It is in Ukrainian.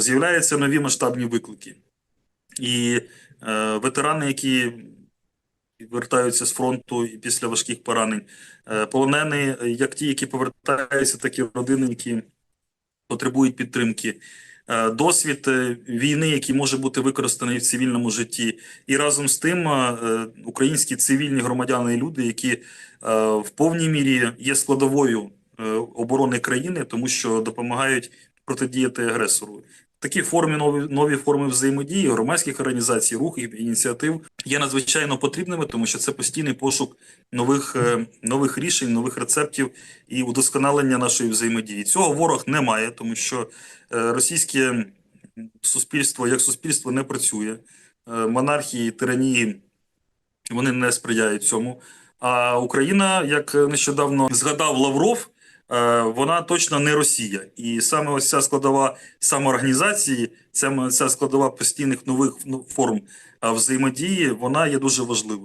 з'являються нові масштабні виклики. І е, ветерани, які вертаються з фронту і після важких поранень, е, полонені, як ті, які повертаються, так і родини, які потребують підтримки. Е, Досвід е, війни, який може бути використаний в цивільному житті, і разом з тим е, українські цивільні громадяни і люди, які в повній мірі є складовою оборони країни, тому що допомагають протидіяти агресору. Такі форми, нові, нові форми взаємодії, громадських організацій, рухів, ініціатив є надзвичайно потрібними, тому що це постійний пошук нових, е, нових рішень, нових рецептів і удосконалення нашої взаємодії. Цього ворог не має, тому що е, російське суспільство як суспільство не працює. Е, Монархії, тиранії вони не сприяють цьому. А Україна, як нещодавно згадав Лавров, вона точно не Росія. І саме ось ця складова самоорганізації, ця, ця складова постійних нових ну, форм е, взаємодії, вона є дуже важливою.